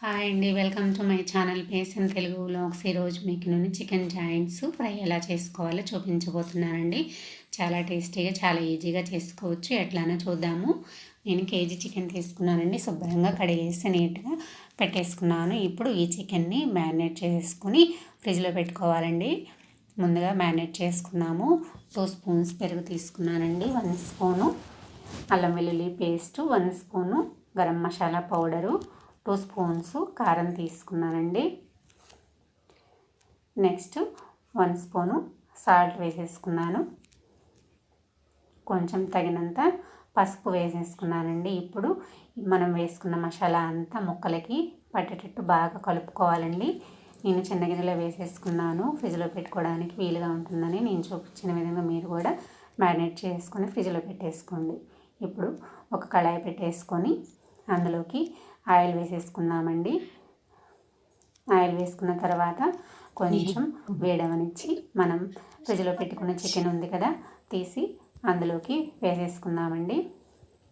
Hi అండి welcome to my channel పేసన్ Telugu vlogs. ఈరోజు మీకు నేను చికెన్ జాయింట్స్ ఫ్రై ఎలా చేసుకోవాలో చూపించబోతున్నానండి. చాలా టేస్టీగా చాలా ఈజీగా చేసుకోవచ్చు. ఎట్లానో చూద్దాము. నేను కేజీ చికెన్ తీసుకున్నానండి. శుభ్రంగా కడిగేసి నీట్గా పెట్టేసుకున్నాను. ఇప్పుడు ఈ చికెన్ని మ్యారినేట్ చేసుకుని ఫ్రిడ్జ్లో పెట్టుకోవాలండి. ముందుగా మ్యారినేట్ చేసుకున్నాము. టూ స్పూన్స్ పెరుగు తీసుకున్నానండి. వన్ స్పూను అల్లం వెల్లుల్లి paste one spoon garam masala powder two spoons కారం తీసుకున్నానండి. నెక్స్ట్ వన్ స్పూను సాల్ట్ వేసేసుకున్నాను. కొంచెం తగినంత పసుపు వేసేసుకున్నానండి. ఇప్పుడు మనం వేసుకున్న మసాలా అంతా ముక్కలకి పట్టేటట్టు బాగా కలుపుకోవాలండి. నేను చిన్న గిన్నెలో వేసేసుకున్నాను. ఫ్రిడ్జ్లో పెట్టుకోవడానికి వీలుగా ఉంటుందని నేను చూపించిన విధంగా మీరు కూడా మ్యారినేట్ చేసుకొని ఫ్రిడ్జ్లో పెట్టేసుకోండి. ఇప్పుడు ఒక కళాయి పెట్టేసుకొని అందులోకి ఆయిల్ వేసేసుకుందామండి. ఆయిల్ వేసుకున్న తర్వాత కొంచెం వేడవనిచ్చి మనం ఫ్రిడ్జ్లో పెట్టుకున్న చికెన్ ఉంది కదా తీసి అందులోకి వేసేసుకుందామండి.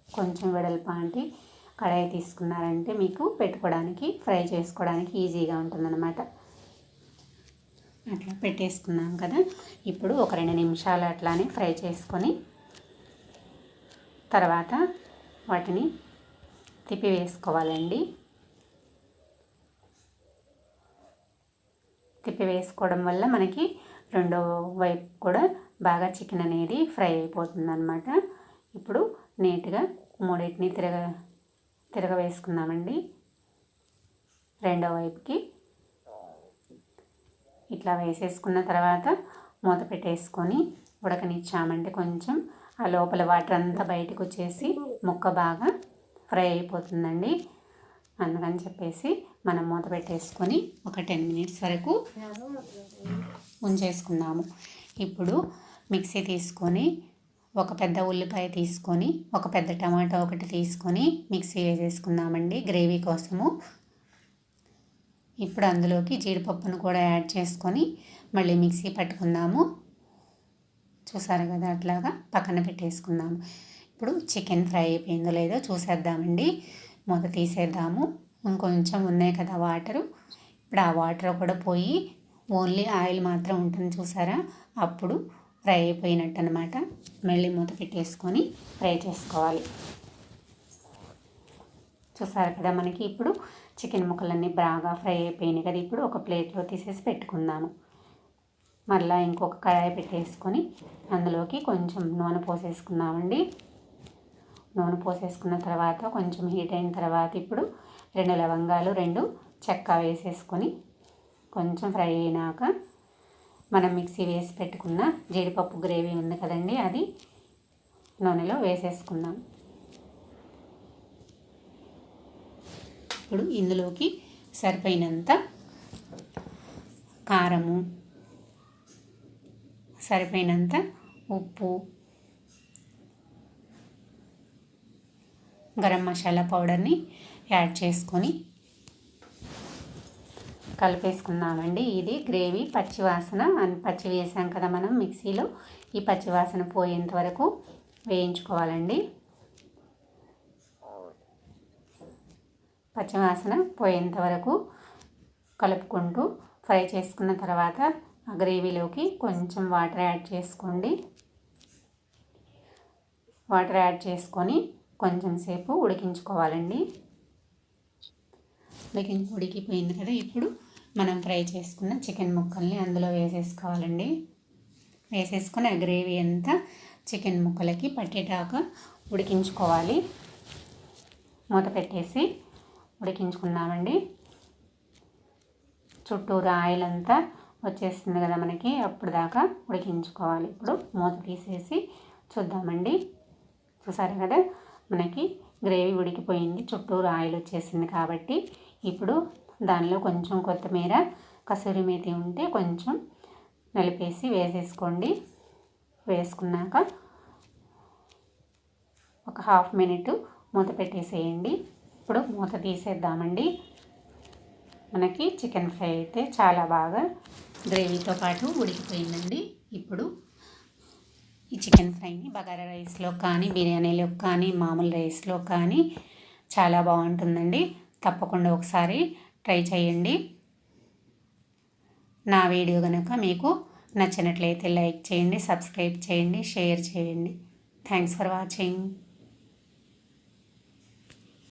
కొంచెం వెడల్పాంటి కడాయి తీసుకున్నారంటే మీకు పెట్టుకోవడానికి ఫ్రై చేసుకోవడానికి ఈజీగా ఉంటుందన్నమాట. అట్లా పెట్టేసుకున్నాం కదా ఇప్పుడు ఒక రెండు నిమిషాలు అట్లానే ఫ్రై చేసుకొని తర్వాత వాటిని తిప్పి వేసుకోవాలండి తిప్పి వేసుకోవడం వల్ల మనకి రెండో వైపు కూడా బాగా చికెన్ అనేది ఫ్రై అయిపోతుంది అనమాట ఇప్పుడు నీట్గా మూడింటిని తిరగ తిరగ వేసుకుందామండి రెండో వైపుకి ఇట్లా వేసేసుకున్న తర్వాత మూత పెట్టేసుకొని ఉడకనిచ్చామంటే కొంచెం ఆ లోపల వాటర్ అంతా బయటకు వచ్చేసి ముక్క బాగా ఫ్రై అయిపోతుందండి. అందుకని చెప్పేసి మనం మూత పెట్టేసుకొని ఒక టెన్ మినిట్స్ వరకు ఉంచేసుకుందాము. ఇప్పుడు మిక్సీ తీసుకొని ఒక పెద్ద ఉల్లిపాయ తీసుకొని ఒక పెద్ద టమాటా ఒకటి తీసుకొని మిక్సీ వేసేసుకుందామండి గ్రేవీ కోసము. ఇప్పుడు అందులోకి జీడిపప్పును కూడా యాడ్ చేసుకొని మళ్ళీ మిక్సీ పట్టుకుందాము. చూసారు కదా అట్లాగా పక్కన పెట్టేసుకుందాము. ఇప్పుడు చికెన్ ఫ్రై అయిపోయిందో లేదో చూసేద్దామండి. మొదట తీసేద్దాము. ఇంకొంచెం ఉన్నాయి కదా వాటరు. ఇప్పుడు ఆ వాటర్ కూడా పోయి ఓన్లీ ఆయిల్ మాత్రం ఉంటుంది చూసారా? అప్పుడు ఫ్రై అయిపోయినట్టు అనమాట మళ్ళీ మూత పెట్టేసుకొని ఫ్రై చేసుకోవాలి. చూసారు కదా మనకి ఇప్పుడు చికెన్ ముక్కలన్నీ బాగా ఫ్రై అయిపోయినాయి కదా ఇప్పుడు ఒక ప్లేట్లో తీసేసి పెట్టుకుందాము. మళ్ళీ ఇంకొక కడాయి పెట్టేసుకొని అందులోకి కొంచెం నూనె పోసేసుకుందామండి. నూనె పోసేసుకున్న తర్వాత కొంచెం హీట్ అయిన తర్వాత ఇప్పుడు రెండు లవంగాలు రెండు చెక్క వేసేసుకొని కొంచెం ఫ్రై అయినాక మనం మిక్సీ వేసి పెట్టుకున్న జీడిపప్పు గ్రేవీ ఉంది కదండి అది నూనెలో వేసేసుకుందాం. ఇప్పుడు ఇందులోకి సరిపోయినంత కారము సరిపోయినంత ఉప్పు గరం మసాలా పౌడర్ని యాడ్ చేసుకొని కలిపేసుకున్నామండి ఇది గ్రేవీ పచ్చివాసన పచ్చి వేసాం కదా మనం మిక్సీలో. ఈ పచ్చివాసన పోయేంత వరకు వేయించుకోవాలండి. పచ్చివాసన పోయేంత వరకు కలుపుకుంటూ ఫ్రై చేసుకున్న తర్వాత ఆ గ్రేవీలోకి కొంచెం వాటర్ యాడ్ చేసుకోండి. వాటర్ యాడ్ చేసుకొని కొంచెం సేపు ఉడికించుకోవాలండి. ఉడికి ఉడికిపోయింది కదా ఇప్పుడు మనం ఫ్రై చేసుకున్న చికెన్ ముక్కల్ని అందులో వేసేసుకోవాలండి. వేసేసుకుని ఆ గ్రేవీ అంతా చికెన్ ముక్కలకి పట్టేటాక ఉడికించుకోవాలి. మూత పెట్టేసి ఉడికించుకున్నామండి. చుట్టూరు ఆయిల్ అంతా వచ్చేస్తుంది కదా మనకి అప్పుడు దాకా ఉడికించుకోవాలి. ఇప్పుడు మూత తీసేసి చూద్దామండి. చూసారు కదా? మనకి గ్రేవీ ఉడికిపోయింది. చుట్టూరు ఆయిల్ వచ్చేసింది కాబట్టి ఇప్పుడు దానిలో కొంచెం కొత్తిమీర కసూరి మేతి ఉంటే కొంచెం నలిపేసి వేసేసుకోండి. వేసుకున్నాక ఒక హాఫ్ మినిట్ మూత పెట్టేసేయండి. ఇప్పుడు మూత తీసేద్దామండి. మనకి చికెన్ ఫ్రై అయితే చాలా బాగా గ్రేవీతో పాటు ఉడికిపోయిందండి. ఇప్పుడు ఈ చికెన్ ఫ్రైని బగారా రైస్లో కానీ బిర్యానీలో కానీ మామూలు రైస్లో కానీ చాలా బాగుంటుందండి. తప్పకుండా ఒకసారి ట్రై చేయండి. నా వీడియో కనుక మీకు నచ్చినట్లయితే లైక్ చేయండి సబ్స్క్రైబ్ చేయండి షేర్ చేయండి. Thanks for watching.